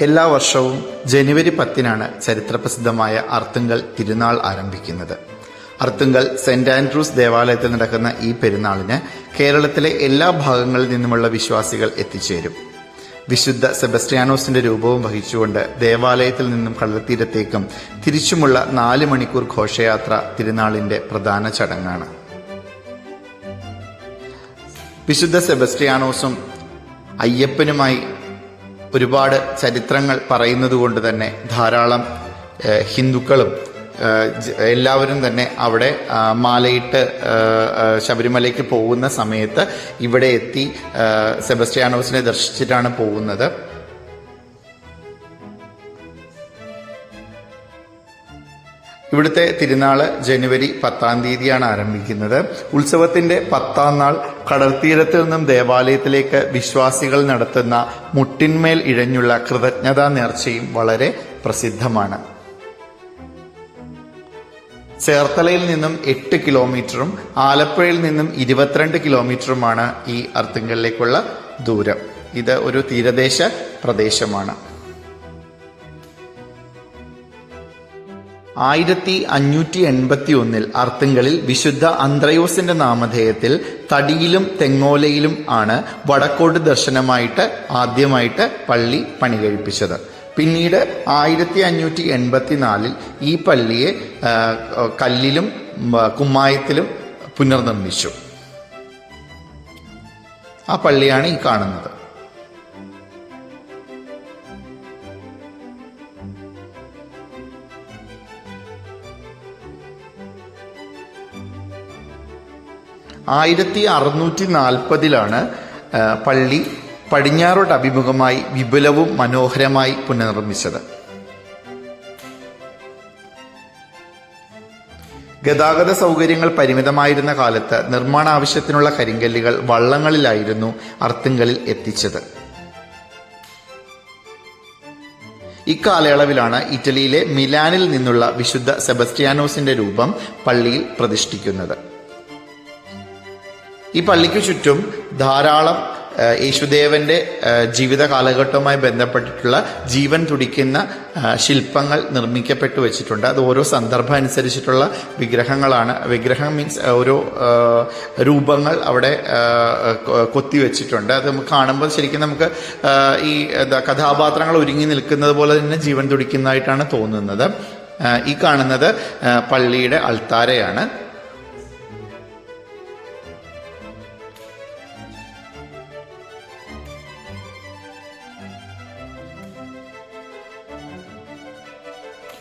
എല്ലാ വർഷവും ജനുവരി പത്തിനാണ് ചരിത്രപ്രസിദ്ധമായ അർത്തുങ്കൽ തിരുനാൾ ആരംഭിക്കുന്നത്. അർത്തുങ്കൽ സെന്റ് ആൻഡ്രൂസ് ദേവാലയത്തിൽ നടക്കുന്ന ഈ പെരുന്നാളിന് കേരളത്തിലെ എല്ലാ ഭാഗങ്ങളിൽ നിന്നുമുള്ള വിശ്വാസികൾ എത്തിച്ചേരും. വിശുദ്ധ സെബസ്റ്റിയാനോസിന്റെ രൂപവും വഹിച്ചുകൊണ്ട് ദേവാലയത്തിൽ നിന്നും കടൽത്തീരത്തേക്കും തിരിച്ചുമുള്ള നാല് മണിക്കൂർ ഘോഷയാത്ര തിരുനാളിന്റെ പ്രധാന ചടങ്ങാണ്. വിശുദ്ധ സെബസ്റ്റിയാനോസും അയ്യപ്പനുമായി ഒരുപാട് ചരിത്രങ്ങൾ പറയുന്നത് കൊണ്ട് തന്നെ ധാരാളം ഹിന്ദുക്കളും എല്ലാവരും തന്നെ അവിടെ മാലയിട്ട് ശബരിമലയ്ക്ക് പോകുന്ന സമയത്ത് ഇവിടെ എത്തി സെബസ്റ്റിയാനോസിനെ ദർശിച്ചിട്ടാണ് പോകുന്നത്. ഇവിടുത്തെ തിരുനാൾ ജനുവരി പത്താം തീയതിയാണ് ആരംഭിക്കുന്നത്. ഉത്സവത്തിന്റെ പത്താം നാൾ കടൽത്തീരത്ത് നിന്നും ദേവാലയത്തിലേക്ക് വിശ്വാസികൾ നടത്തുന്ന മുട്ടിന്മേൽ ഇഴഞ്ഞുള്ള കൃതജ്ഞതാ നേർച്ചയും വളരെ പ്രസിദ്ധമാണ്. ചേർത്തലയിൽ നിന്നും എട്ട് കിലോമീറ്ററും ആലപ്പുഴയിൽ നിന്നും ഇരുപത്തിരണ്ട് കിലോമീറ്ററുമാണ് ഈ അർത്തുങ്കലിലേക്കുള്ള ദൂരം. ഇത് ഒരു തീരദേശ പ്രദേശമാണ്. ആയിരത്തി അഞ്ഞൂറ്റി എൺപത്തി ഒന്നിൽ അർത്തിങ്കളിൽ വിശുദ്ധ അന്ത്രയോസിന്റെ നാമധേയത്തിൽ തടിയിലും തെങ്ങോലയിലും ആണ് വടക്കോട്ട് ദർശനമായിട്ട് ആദ്യമായിട്ട് പള്ളി പണി കഴിപ്പിച്ചത് പിന്നീട് ആയിരത്തി അഞ്ഞൂറ്റി എൺപത്തിനാലിൽ ഈ പള്ളിയെ കല്ലിലും കുമ്മായത്തിലും പുനർനിർമ്മിച്ചു. ആ പള്ളിയാണ് ഈ കാണുന്നത്. ആയിരത്തി അറുന്നൂറ്റി നാൽപ്പതിലാണ് പള്ളി പടിഞ്ഞാറോട്ട് അഭിമുഖമായി വിപുലവും മനോഹരമായി പുനർനിർമ്മിച്ചത്. ഗതാഗത സൗകര്യങ്ങൾ പരിമിതമായിരുന്ന കാലത്ത് നിർമ്മാണ ആവശ്യത്തിനുള്ള കരിങ്കല്ലുകൾ വള്ളങ്ങളിലായിരുന്നു അർത്തുങ്കലിൽ എത്തിച്ചത്. ഇക്കാലയളവിലാണ് ഇറ്റലിയിലെ മിലാനിൽ നിന്നുള്ള വിശുദ്ധ സെബസ്റ്റിയാനോസിന്റെ രൂപം പള്ളിയിൽ പ്രതിഷ്ഠിക്കുന്നത്. ഈ പള്ളിക്ക് ചുറ്റും ധാരാളം യേശുദേവന്റെ ജീവിത കാലഘട്ടവുമായി ബന്ധപ്പെട്ടിട്ടുള്ള ജീവൻ തുടിക്കുന്ന ശില്പങ്ങൾ നിർമ്മിക്കപ്പെട്ടു വെച്ചിട്ടുണ്ട്. അത് ഓരോ സന്ദർഭം അനുസരിച്ചിട്ടുള്ള വിഗ്രഹങ്ങളാണ്. വിഗ്രഹം മീൻസ് ഓരോ രൂപങ്ങൾ അവിടെ കൊത്തി വെച്ചിട്ടുണ്ട്. അത് നമുക്ക് കാണുമ്പോൾ ശരിക്കും നമുക്ക് ഈ കഥാപാത്രങ്ങൾ ഒരുങ്ങി നിൽക്കുന്നത് പോലെ തന്നെ ജീവൻ തുടിക്കുന്നതായിട്ടാണ് തോന്നുന്നത്. ഈ കാണുന്നത് പള്ളിയുടെ അൾത്താരയാണ്.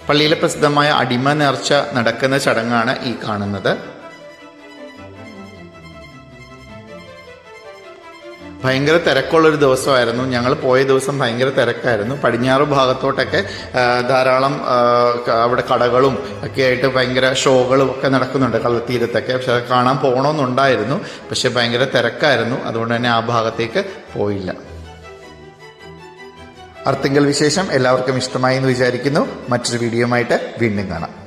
പള്ളിയിലെ പ്രസിദ്ധമായ അടിമ നേർച്ച നടക്കുന്ന ചടങ്ങാണ് ഈ കാണുന്നത്. ഭയങ്കര തിരക്കുള്ളൊരു ദിവസമായിരുന്നു. ഞങ്ങൾ പോയ ദിവസം ഭയങ്കര തിരക്കായിരുന്നു. പടിഞ്ഞാറ് ഭാഗത്തോട്ടൊക്കെ ധാരാളം അവിടെ കടകളും ഒക്കെ ആയിട്ട് ഭയങ്കര ഷോകളും ഒക്കെ നടക്കുന്നുണ്ട് കള്ളത്തീരത്തൊക്കെ. പക്ഷെ കാണാൻ പോകണമെന്നുണ്ടായിരുന്നു. പക്ഷെ ഭയങ്കര തിരക്കായിരുന്നു. അതുകൊണ്ട് തന്നെ ആ ഭാഗത്തേക്ക് പോയില്ല. അർത്തിങ്കൽ വിശേഷം എല്ലാവർക്കും ഇഷ്ടമായി എന്ന് വിചാരിക്കുന്നു. മറ്റൊരു വീഡിയോയുമായിട്ട് വീണ്ടും കാണാം.